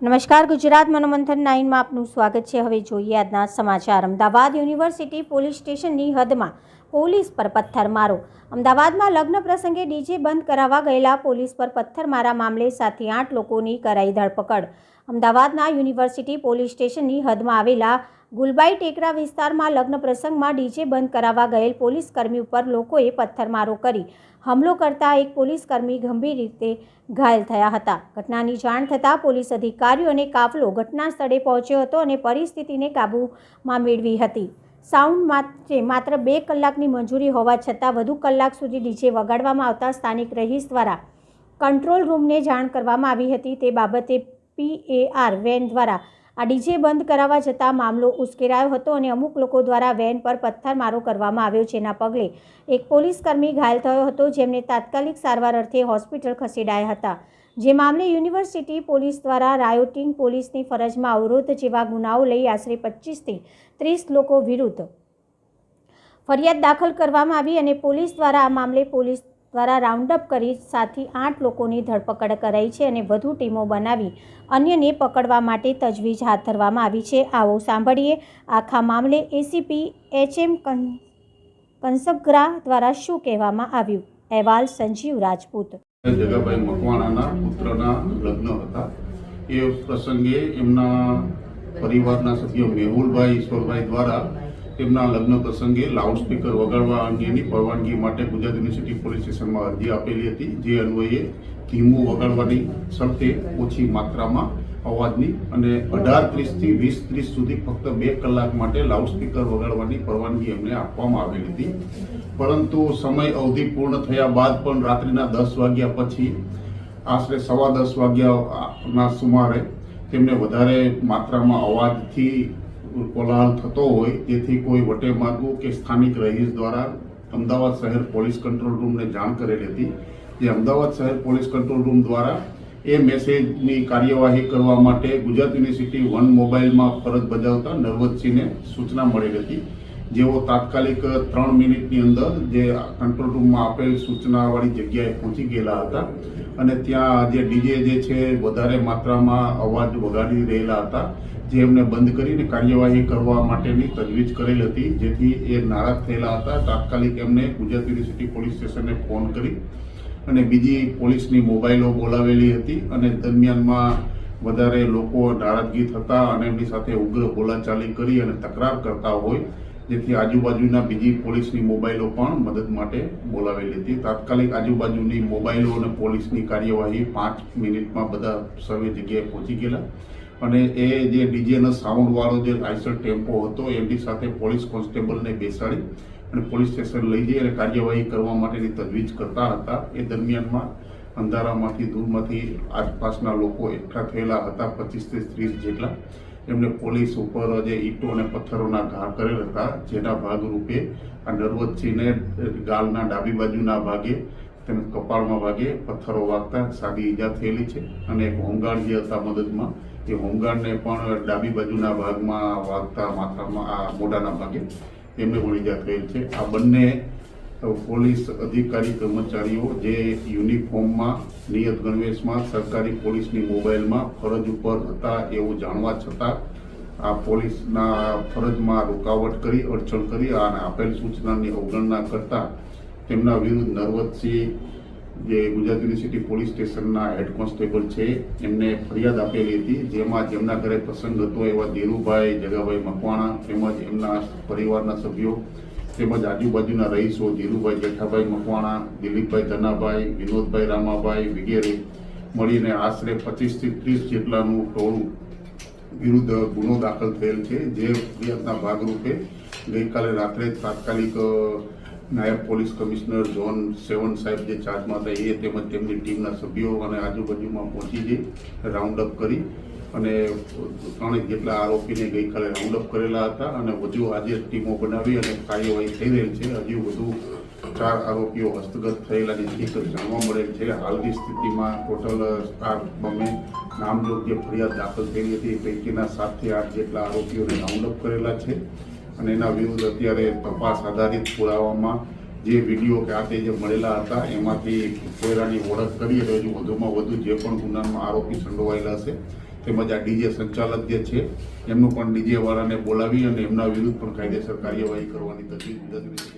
નમસ્કાર, ગુજરાત મનોમંથન નાઇનમાં આપનું સ્વાગત છે. હવે જોઈએ આજના સમાચાર. અમદાવાદ યુનિવર્સિટી પોલીસ સ્ટેશનની હદમાં પોલીસ પર પથ્થરમારો. અમદાવાદમાં લગ્ન પ્રસંગે ડીજે બંધ કરાવવા ગયેલા પોલીસ પર પથ્થરમારા મામલે સાથે આઠ લોકોની કરાઈ ધરપકડ. અમદાવાદના યુનિવર્સિટી પોલીસ સ્ટેશનની હદમાં આવેલા ગુલબાઈ ટેકરા વિસ્તારમાં લગ્ન પ્રસંગમાં ડીજે બંધ કરાવવા ગયેલ પોલીસકર્મી ઉપર લોકોએ પથ્થરમારો કરી હુમલો કરતા એક પોલીસકર્મી ગંભીર રીતે ઘાયલ થયા હતા. ઘટનાની જાણ થતાં પોલીસ અધિકારીઓ અને કાફલો ઘટના સ્થળે પહોંચ્યો હતો અને પરિસ્થિતિને કાબૂમાં મેળવી હતી. સાઉન્ડ માટે માત્ર બે કલાકની મંજૂરી હોવા છતાં વધુ કલાક સુધી ડીજે વગાડવામાં આવતા સ્થાનિક રહીશ દ્વારા કંટ્રોલ રૂમને જાણ કરવામાં આવી હતી. તે બાબતે પીએઆર વેન દ્વારા આ ડીજે બંધ કરાવવા જતાં મામલો ઉશ્કેરાયો હતો અને અમુક લોકો દ્વારા વેન પર પથ્થરમારો કરવામાં આવ્યો જેના પગલે એક પોલીસકર્મી ઘાયલ થયો હતો જેમને તાત્કાલિક સારવાર અર્થે હોસ્પિટલ ખસેડાયા હતા. જે મામલે યુનિવર્સિટી પોલીસ દ્વારા રાયોટિંગ પોલીસની ફરજમાં અવરોધ જેવા ગુનાઓ લઈ આશરે પચીસથી ત્રીસ લોકો વિરુદ્ધ ફરિયાદ દાખલ કરવામાં આવી અને પોલીસ દ્વારા આ મામલે પોલીસ દ્વારા રાઉન્ડઅપ કરી સાતથી આઠ લોકોની ધરપકડ કરાઈ છે અને વધુ ટીમો બનાવી અન્યને પકડવા માટે તજવીજ હાથ ધરવામાં આવી છે. આવો સાંભળીએ આખા મામલે એસીપી એચ એમ કંસગરા દ્વારા શું કહેવામાં આવ્યું? અહેવાલ સંજીવ રાજપૂત. જગાભાઈ મકવાણાના પુત્રના લગ્ન હતા. એ પ્રસંગે એમના પરિવારના સભ્યો મેહુલભાઈ ઈશ્વરભાઈ દ્વારા તેમના લગ્ન પ્રસંગે લાઉડસ્પીકર વગાડવા અંગેની પરવાનગી માટે ગુજરાત યુનિવર્સિટી પોલીસ સ્ટેશનમાં અરજી આપેલી હતી. જે અન્વયે ધીમું વગાડવાની શરતે ઓછી માત્રામાં અવાજની અને અઢાર ત્રીસથી વીસ ત્રીસ સુધી ફક્ત બે કલાક માટે લાઉડસ્પીકર વગાડવાની પરવાનગી એમને આપવામાં આવેલી હતી. પરંતુ સમય અવધિ પૂર્ણ થયા બાદ પણ રાત્રિના દસ વાગ્યા પછી, આશરે સવા દસ વાગ્યાના સુમારે તેમને વધારે માત્રામાં અવાજથી કોલાહલ થતો હોય, તેથી કોઈ વટે માર્ગો કે સ્થાનિક રહીશ દ્વારા અમદાવાદ શહેર પોલીસ કંટ્રોલ રૂમને જાણ કરેલી હતી. જે અમદાવાદ શહેર પોલીસ કંટ્રોલ રૂમ દ્વારા એ મેસેજની કાર્યવાહી કરવા માટે ગુજરાત યુનિવર્સિટી વન મોબાઈલમાં ફરજ બજાવતા નરવતસિંહને સૂચના મળેલી હતી. જેઓ તાત્કાલિક ત્રણ મિનિટની અંદર જે કંટ્રોલ રૂમમાં આપેલ સૂચનાવાળી જગ્યાએ પહોંચી ગયેલા હતા અને ત્યાં જે ડીજે જે છે વધારે માત્રામાં અવાજ વગાડી રહેલા હતા, જે એમને બંધ કરીને કાર્યવાહી કરવા માટેની તજવીજ કરેલ હતી, જેથી એ નારાજ થયેલા હતા. તાત્કાલિક એમને ગુજરાત યુનિવર્સિટી પોલીસ સ્ટેશને ફોન કરી અને બીજી પોલીસની મોબાઈલો બોલાવેલી હતી અને દરમિયાનમાં વધારે લોકો નારાજગી થતા અને એમની સાથે ઉગ્ર બોલાચાલી કરી અને તકરાર કરતા હોય જેથી આજુબાજુના બીજી પોલીસની મોબાઈલો પણ મદદ માટે બોલાવેલી હતી. તાત્કાલિક આજુબાજુની મોબાઈલો અને પોલીસની કાર્યવાહી પાંચ મિનિટમાં બધા સર્વે જગ્યાએ પહોંચી ગયેલા. અને એ જે ડીજેનો સાઉન્ડવાળો જે આઈસર ટેમ્પો હતો, એમની સાથે પોલીસ કોન્સ્ટેબલને બેસાડી અને પોલીસ સ્ટેશન લઈ જઈ અને કાર્યવાહી કરવા માટેની તજવીજ કરતા હતા. એ દરમિયાનમાં અંધારામાંથી દૂરમાંથી આસપાસના લોકો એકઠા થયેલા હતા પચીસથી ત્રીસ જેટલા. એમને પોલીસ ઉપર જે ઈંટો અને પથ્થરોના ઘા કરેલ હતા, જેના ભાગરૂપે આ નરવતસિંહને ગાલના ડાબી બાજુના ભાગે તેમજ કપાળમાં ભાગે પથ્થરો વાગતા સાદી ઈજા થયેલી છે. અને એક હોમગાર્ડ જે હતા મદદમાં, એ હોમગાર્ડને પણ ડાબી બાજુના ભાગમાં વાગતા માથામાં, આ મોઢાના ભાગે એમને પણ ઈજા થયેલ છે. આ બંને પોલીસ અધિકારી કર્મચારીઓ જે યુનિફોર્મમાં, નિયત ગણવેશમાં, સરકારી પોલીસની મોબાઈલમાં ફરજ ઉપર હતા એવું જાણવા છતાં આ પોલીસના ફરજમાં રૂકાવટ કરી, અડચણ કરી અને આપેલ સૂચનાની અવગણના કરતા તેમના વિરુદ્ધ નરવતસિંહ, જે ગુજરાત યુનિવર્સિટી પોલીસ સ્ટેશનના હેડ કોન્સ્ટેબલ છે, એમને ફરિયાદ આપેલી હતી. જેમાં જેમના ઘરે પ્રસંગ હતો એવા ધીરુભાઈ, જગાભાઈ મકવાણા તેમજ એમના પરિવારના સભ્યો તેમજ આજુબાજુના રહીશો ધીરુભાઈ જેઠાભાઈ મકવાણા, દિલીપભાઈ ધનાભાઈ, વિનોદભાઈ રામાભાઈ વગેરે મળીને આશરે પચીસથી ત્રીસ જેટલાનું ટોળું વિરુદ્ધ ગુનો દાખલ થયેલ છે. જે ફરિયાદના ભાગરૂપે ગઈકાલે રાત્રે તાત્કાલિક નાયબ પોલીસ કમિશનર ઝોન સેવન સાહેબ જે ચાર્જમાં હતા, એ તેમજ તેમની ટીમના સભ્યો અને આજુબાજુમાં પહોંચી જઈ રાઉન્ડ અપ કરી અને ત્રણેક જેટલા આરોપીને ગઈકાલે રાઉન્ડઅપ કરેલા હતા અને વધુ આજે ટીમો બનાવી અને કાર્યવાહી થઈ રહેલ છે. હજુ વધુ ચાર આરોપીઓ હસ્તગત થયેલાની હકીકત જાણવા મળેલ છે. હાલની સ્થિતિમાં ટોટલ સ્ટાર બમે નામજોગ જે ફરિયાદ દાખલ થયેલી હતી. પૈકીના સાતથી આઠ જેટલા આરોપીઓને રાઉન્ડઅપ કરેલા છે. અને એના વિરુદ્ધ અત્યારે તપાસ આધારિત પુરાવામાં જે વીડિયો કે આ જે મળેલા હતા, એમાંથી કોયરાની ઓળખ કરી હજુ વધુમાં વધુ જે પણ ગુનામાં આરોપી સંડોવાયેલા છે તેમજ આ ડીજે સંચાલક જે છે, એમનું પણ ડીજે વાળાને બોલાવી અને એમના વિરુદ્ધ પણ કાયદેસર કાર્યવાહી કરવાની તજવીજ